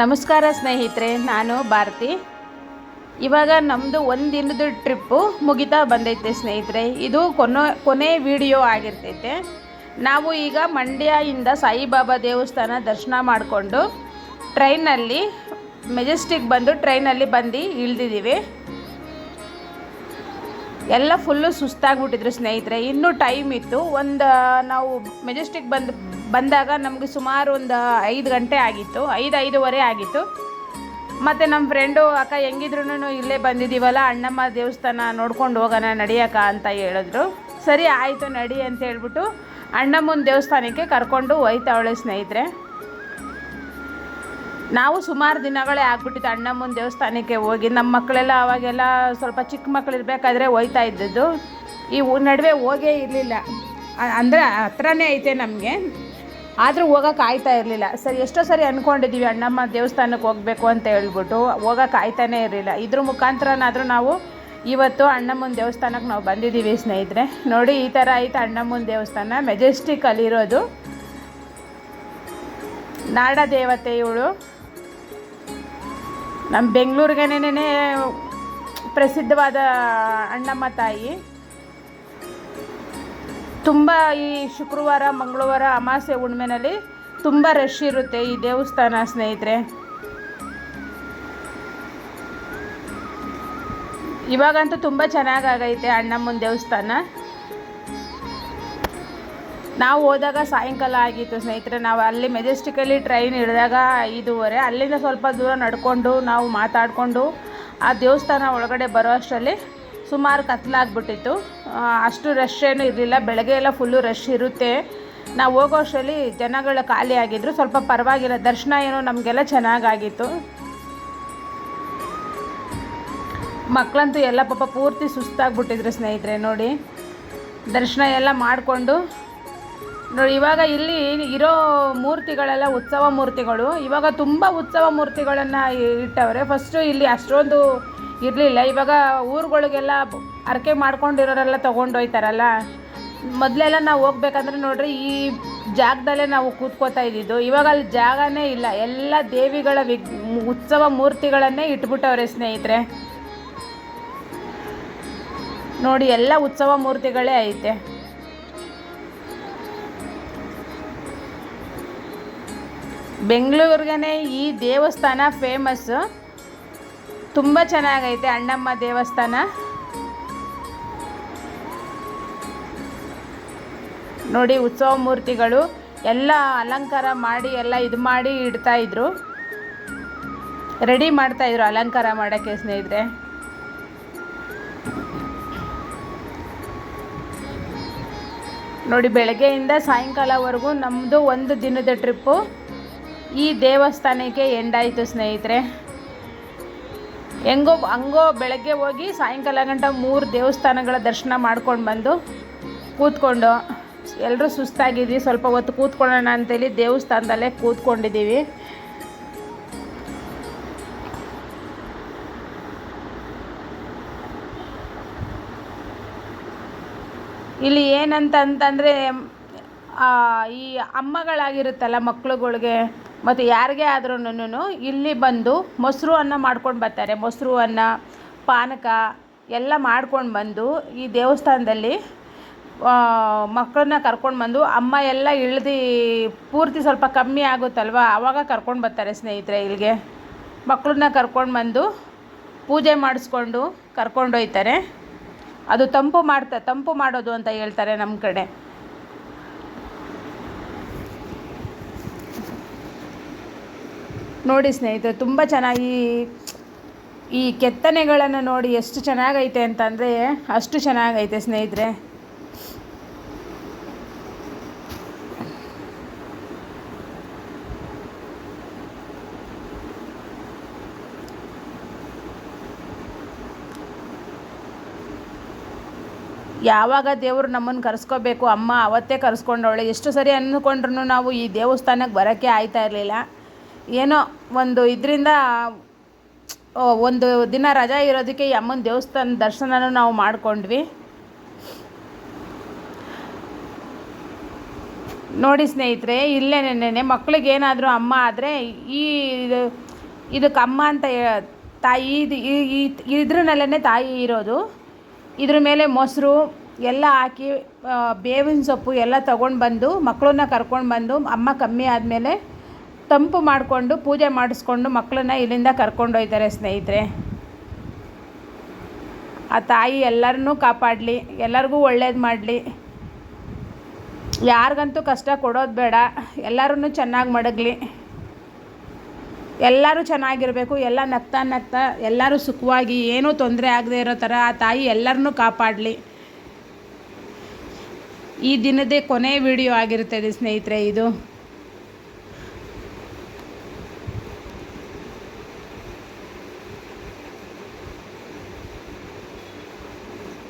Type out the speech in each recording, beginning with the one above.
ನಮಸ್ಕಾರ ಸ್ನೇಹಿತರೆ, ನಾನು ಭಾರತಿ. ಇವಾಗ ನಮ್ಮದು ಒಂದು ದಿನದ ಟ್ರಿಪ್ಪು ಮುಗಿತಾ ಬಂದೈತೆ ಸ್ನೇಹಿತರೆ. ಇದು ಕೊನೆ ಕೊನೆ ವಿಡಿಯೋ ಆಗಿರ್ತೈತೆ. ನಾವು ಈಗ ಮಂಡ್ಯದಿಂದ ಸಾಯಿಬಾಬಾ ದೇವಸ್ಥಾನ ದರ್ಶನ ಮಾಡಿಕೊಂಡು ಟ್ರೈನಲ್ಲಿ ಮೆಜೆಸ್ಟಿಕ್ ಬಂದು ಟ್ರೈನಲ್ಲಿ ಬಂದು ಇಳ್ದಿದ್ದೀವಿ. ಎಲ್ಲ ಫುಲ್ಲು ಸುಸ್ತಾಗ್ಬಿಟ್ಟಿದ್ರು ಸ್ನೇಹಿತರೆ. ಇನ್ನೂ ಟೈಮ್ ಇತ್ತು. ಒಂದು ನಾವು ಮೆಜೆಸ್ಟಿಕ್ ಬಂದು, ಬಂದಾಗ ನಮಗೆ ಸುಮಾರು ಒಂದು ಐದು ಗಂಟೆ ಆಗಿತ್ತು. ಐದು, ಐದೂವರೆ ಆಗಿತ್ತು. ಮತ್ತು ನಮ್ಮ ಫ್ರೆಂಡು ಅಕ್ಕ ಹೆಂಗಿದ್ರು ಇಲ್ಲೇ ಬಂದಿದ್ದೀವಲ್ಲ ಅಣ್ಣಮ್ಮ ದೇವಸ್ಥಾನ ನೋಡ್ಕೊಂಡು ಹೋಗೋಣ ನಡಿಯಕ್ಕ ಅಂತ ಹೇಳಿದ್ರು. ಸರಿ, ಆಯಿತು, ನಡಿ ಅಂತ ಹೇಳ್ಬಿಟ್ಟು ಅಣ್ಣಮ್ಮನ ದೇವಸ್ಥಾನಕ್ಕೆ ಕರ್ಕೊಂಡು ಹೋಯ್ತಾವಳೆ ಸ್ನೇಹಿತರೆ. ನಾವು ಸುಮಾರು ದಿನಗಳೇ ಆಗ್ಬಿಟ್ಟಿತ್ತು ಅಣ್ಣಮ್ಮನ ದೇವಸ್ಥಾನಕ್ಕೆ ಹೋಗಿ. ನಮ್ಮ ಮಕ್ಕಳೆಲ್ಲ ಅವಾಗೆಲ್ಲ ಸ್ವಲ್ಪ ಚಿಕ್ಕ ಮಕ್ಕಳು ಇರಬೇಕಾದ್ರೆ ಹೋಯ್ತಾ ಇದ್ದದ್ದು. ಈ ನಡುವೆ ಹೋಗೇ ಇರಲಿಲ್ಲ. ಅಂದರೆ ಹತ್ರನೇ ಐತೆ ನಮಗೆ. ಆದರೂ ಹೋಗೋಕೆ ಆಯ್ತಾ ಇರಲಿಲ್ಲ. ಸರಿ, ಎಷ್ಟೋ ಸರಿ ಅಂದ್ಕೊಂಡಿದ್ದೀವಿ ಅಣ್ಣಮ್ಮ ದೇವಸ್ಥಾನಕ್ಕೆ ಹೋಗಬೇಕು ಅಂತ ಹೇಳ್ಬಿಟ್ಟು. ಹೋಗೋಕೆ ಆಯ್ತಾನೇ ಇರಲಿಲ್ಲ. ಇದ್ರ ಮುಖಾಂತರನಾದರೂ ನಾವು ಇವತ್ತು ಅಣ್ಣಮ್ಮನ ದೇವಸ್ಥಾನಕ್ಕೆ ನಾವು ಬಂದಿದ್ದೀವಿ ಸ್ನೇಹಿತರೆ. ನೋಡಿ, ಈ ಥರ ಐತೆ ಅಣ್ಣಮ್ಮನ ದೇವಸ್ಥಾನ. ಮೆಜೆಸ್ಟಿಕ್ ಅಲ್ಲಿರೋದು ನಾಡ ದೇವತೆ ಇವಳು ನಮ್ಮ ಬೆಂಗಳೂರಿಗೇನೇ ಪ್ರಸಿದ್ಧವಾದ ಅಣ್ಣಮ್ಮ ತಾಯಿ. ತುಂಬ ಈ ಶುಕ್ರವಾರ, ಮಂಗಳವಾರ ಅಮಾವಾಸ್ಯೆ ಹುಣ್ಮೆನಲ್ಲಿ ತುಂಬ ರಶ್ ಇರುತ್ತೆ ಈ ದೇವಸ್ಥಾನ ಸ್ನೇಹಿತರೆ. ಇವಾಗಂತೂ ತುಂಬ ಚೆನ್ನಾಗಾಗೈತೆ ಅಣ್ಣಮ್ಮನ ದೇವಸ್ಥಾನ. ನಾವು ಹೋದಾಗ ಸಾಯಂಕಾಲ ಆಗಿತ್ತು ಸ್ನೇಹಿತರೆ, ನಾವು ಅಲ್ಲಿ ಮೆಜೆಸ್ಟಿಕಲ್ಲಿ ಟ್ರೈನ್ ಹಿಡಿದಾಗ ಐದೂವರೆ, ಅಲ್ಲಿಂದ ಸ್ವಲ್ಪ ದೂರ ನಡ್ಕೊಂಡು ನಾವು ಮಾತಾಡಿಕೊಂಡು ಆ ದೇವಸ್ಥಾನ ಒಳಗಡೆ ಬರೋ ಅಷ್ಟರಲ್ಲಿ ಸುಮಾರು ಕತ್ಲಾಗ್ಬಿಟ್ಟಿತ್ತು. ಅಷ್ಟು ರಶ್ ಏನೂ ಇರಲಿಲ್ಲ, ಬೆಳಗ್ಗೆ ಎಲ್ಲ ಫುಲ್ಲು ರಶ್ ಇರುತ್ತೆ. ನಾವು ಹೋಗೋ ಅಷ್ಟರಲ್ಲಿ ಜನಗಳು ಖಾಲಿ ಆಗಿದ್ರು, ಸ್ವಲ್ಪ ಪರವಾಗಿಲ್ಲ, ದರ್ಶನ ಏನೋ ನಮಗೆಲ್ಲ ಚೆನ್ನಾಗಾಗಿತ್ತು. ಮಕ್ಕಳಂತೂ ಎಲ್ಲ ಪಾಪ ಪೂರ್ತಿ ಸುಸ್ತಾಗ್ಬಿಟ್ಟಿದ್ರು ಸ್ನೇಹಿತರೆ, ನೋಡಿ. ದರ್ಶನ ಎಲ್ಲ ಮಾಡಿಕೊಂಡು ನೋಡಿ, ಇವಾಗ ಇಲ್ಲಿ ಇರೋ ಮೂರ್ತಿಗಳೆಲ್ಲ ಉತ್ಸವ ಮೂರ್ತಿಗಳು. ಇವಾಗ ತುಂಬ ಉತ್ಸವ ಮೂರ್ತಿಗಳನ್ನು ಇಟ್ಟವ್ರೆ. ಫಸ್ಟು ಇಲ್ಲಿ ಅಷ್ಟೊಂದು ಇರಲಿಲ್ಲ. ಇವಾಗ ಊರುಗಳಿಗೆಲ್ಲ ಅರಕೆ ಮಾಡ್ಕೊಂಡಿರೋರೆಲ್ಲ ತೊಗೊಂಡು ಹೋಯ್ತಾರಲ್ಲ. ಮೊದಲೆಲ್ಲ ನಾವು ಹೋಗ್ಬೇಕಂದ್ರೆ ನೋಡ್ರಿ, ಈ ಜಾಗದಲ್ಲೇ ನಾವು ಕೂತ್ಕೋತಾ ಇದ್ದಿದ್ದು. ಇವಾಗ ಅಲ್ಲಿ ಜಾಗನೇ ಇಲ್ಲ. ಎಲ್ಲ ದೇವಿಗಳ ವಿಗ್, ಉತ್ಸವ ಮೂರ್ತಿಗಳನ್ನೇ ಇಟ್ಬಿಟ್ಟವ್ರೆ ಸ್ನೇಹಿತರೆ. ನೋಡಿ, ಎಲ್ಲ ಉತ್ಸವ ಮೂರ್ತಿಗಳೇ ಐತೆ. ಬೆಂಗಳೂರಿಗೇ ಈ ದೇವಸ್ಥಾನ ಫೇಮಸ್ಸು ತುಂಬ ಚೆನ್ನಾಗೈತೆ ಅಣ್ಣಮ್ಮ ದೇವಸ್ಥಾನ. ನೋಡಿ ಉತ್ಸವ ಮೂರ್ತಿಗಳು ಎಲ್ಲ ಅಲಂಕಾರ ಮಾಡಿ, ಎಲ್ಲ ಇದು ಮಾಡಿ ಇಡ್ತಾಯಿದ್ರು ರೆಡಿ ಮಾಡ್ತಾಯಿದ್ರು ಅಲಂಕಾರ ಮಾಡೋಕ್ಕೆ ಸ್ನೇಹಿತರೆ. ನೋಡಿ ಬೆಳಗ್ಗೆಯಿಂದ ಸಾಯಂಕಾಲವರೆಗೂ ನಮ್ಮದು ಒಂದು ದಿನದ ಟ್ರಿಪ್ಪು ಈ ದೇವಸ್ಥಾನಕ್ಕೆ ಎಂಡಾಯಿತು ಸ್ನೇಹಿತರೆ. ಹೆಂಗೋ ಹಂಗೋ ಬೆಳಗ್ಗೆ ಹೋಗಿ ಸಾಯಂಕಾಲ ಗಂಟ ಮೂರು ದೇವಸ್ಥಾನಗಳ ದರ್ಶನ ಮಾಡ್ಕೊಂಡು ಬಂದು ಕೂತ್ಕೊಂಡು ಎಲ್ಲರೂ ಸುಸ್ತಾಗಿದ್ವಿ, ಸ್ವಲ್ಪ ಹೊತ್ತು ಕೂತ್ಕೊಳ್ಳೋಣ ಅಂತೇಳಿ ದೇವಸ್ಥಾನದಲ್ಲೇ ಕೂತ್ಕೊಂಡಿದ್ದೀವಿ. ಇಲ್ಲಿ ಏನಂತ ಅಂತಂದರೆ ಈ ಅಮ್ಮಗಳಾಗಿರುತ್ತಲ್ಲ ಮಕ್ಳುಗಳ್ಗೆ ಮತ್ತು ಯಾರಿಗೇ ಆದ್ರೂ ಇಲ್ಲಿ ಬಂದು ಮೊಸರು ಅನ್ನ ಮಾಡ್ಕೊಂಡು ಬರ್ತಾರೆ. ಮೊಸರು ಅನ್ನ ಪಾನಕ ಎಲ್ಲ ಮಾಡ್ಕೊಂಡು ಬಂದು ಈ ದೇವಸ್ಥಾನದಲ್ಲಿ ಮಕ್ಕಳನ್ನ ಕರ್ಕೊಂಡು ಬಂದು ಅಮ್ಮ ಎಲ್ಲ ಇಳ್ದು ಪೂರ್ತಿ ಸ್ವಲ್ಪ ಕಮ್ಮಿ ಆಗುತ್ತಲ್ವ? ಆವಾಗ ಕರ್ಕೊಂಡು ಬರ್ತಾರೆ ಸ್ನೇಹಿತರೆ ಇಲ್ಲಿಗೆ. ಮಕ್ಕಳನ್ನ ಕರ್ಕೊಂಡು ಬಂದು ಪೂಜೆ ಮಾಡಿಸ್ಕೊಂಡು ಕರ್ಕೊಂಡು ಹೋಯ್ತಾರೆ. ಅದು ತಂಪು ಮಾಡ್ತಾ, ತಂಪು ಮಾಡೋದು ಅಂತ ಹೇಳ್ತಾರೆ ನಮ್ಮ ಕಡೆ. ನೋಡಿ ಸ್ನೇಹಿತರೆ, ತುಂಬ ಚೆನ್ನಾಗಿ ಈ ಕೆತ್ತನೆಗಳನ್ನು ನೋಡಿ ಎಷ್ಟು ಚೆನ್ನಾಗೈತೆ ಅಂತಂದರೆ ಅಷ್ಟು ಚೆನ್ನಾಗೈತೆ ಸ್ನೇಹಿತರೆ. ಯಾವಾಗ ದೇವರು ನಮ್ಮನ್ನು ಕರೆಸ್ಕೋಬೇಕು, ಅಮ್ಮ ಅವತ್ತೇ ಕರೆಸ್ಕೊಂಡವಳೆ, ಎಷ್ಟು ಸರಿ ಅಂದ್ಕೊಂಡ್ರು ನಾವು ಈ ದೇವಸ್ಥಾನಕ್ಕೆ ಬರೋಕ್ಕೆ ಆಯ್ತಾ ಇರಲಿಲ್ಲ. ಏನೋ ಒಂದು ಇದರಿಂದ ಒಂದು ದಿನ ರಜಾ ಇರೋದಕ್ಕೆ ಈ ಅಮ್ಮನ ದೇವಸ್ಥಾನ ದರ್ಶನನೂ ನಾವು ಮಾಡಿಕೊಂಡ್ವಿ. ನೋಡಿ ಸ್ನೇಹಿತರೆ, ಇಲ್ಲೇ ಮಕ್ಕಳಿಗೆ ಏನಾದರೂ ಅಮ್ಮ ಆದರೆ ಈ ಇದು, ಇದಕ್ಕೆ ಅಮ್ಮ ಅಂತ ತಾಯಿ, ಇದು ಇದ್ರನಲ್ಲೇ ತಾಯಿ ಇರೋದು. ಇದ್ರ ಮೇಲೆ ಮೊಸರು ಎಲ್ಲ ಹಾಕಿ ಬೇವಿನ ಸೊಪ್ಪು ಎಲ್ಲ ತೊಗೊಂಡು ಬಂದು ಮಕ್ಕಳನ್ನ ಕರ್ಕೊಂಡು ಬಂದು ಅಮ್ಮ ಕಮ್ಮಿ ಆದಮೇಲೆ ತಂಪು ಮಾಡಿಕೊಂಡು ಪೂಜೆ ಮಾಡಿಸ್ಕೊಂಡು ಮಕ್ಕಳನ್ನ ಇಲ್ಲಿಂದ ಕರ್ಕೊಂಡು ಹೋಯ್ತಾರೆ ಸ್ನೇಹಿತರೆ. ಆ ತಾಯಿ ಎಲ್ಲರನ್ನೂ ಕಾಪಾಡಲಿ, ಎಲ್ಲರಿಗೂ ಒಳ್ಳೇದು ಮಾಡಲಿ. ಯಾರಿಗಂತೂ ಕಷ್ಟ ಕೊಡೋದು ಬೇಡ ಎಲ್ಲರೂ ಚೆನ್ನಾಗಿ ಮಡಗಲಿ. ಎಲ್ಲರೂ ಚೆನ್ನಾಗಿರಬೇಕು, ಎಲ್ಲ ನಗ್ತಾ ನಗ್ತಾ, ಎಲ್ಲರೂ ಸುಖವಾಗಿ, ಏನೂ ತೊಂದರೆ ಆಗದೆ ಇರೋ ಥರ ಆ ತಾಯಿ ಎಲ್ಲರನ್ನೂ ಕಾಪಾಡಲಿ. ಈ ದಿನದೇ ಕೊನೆ ವಿಡಿಯೋ ಆಗಿರುತ್ತದೆ ಸ್ನೇಹಿತರೆ, ಇದು.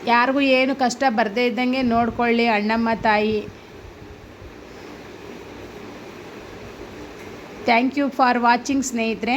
ಯಾರಿಗೂ ಏನು ಕಷ್ಟ ಬರದೇ ಇದ್ದಂಗೆ ನೋಡಿಕೊಳ್ಳಿ ಅಣ್ಣಮ್ಮ ತಾಯಿ. ಥ್ಯಾಂಕ್ ಯು ಫಾರ್ ವಾಚಿಂಗ್ ಸ್ನೇಹಿತರೆ.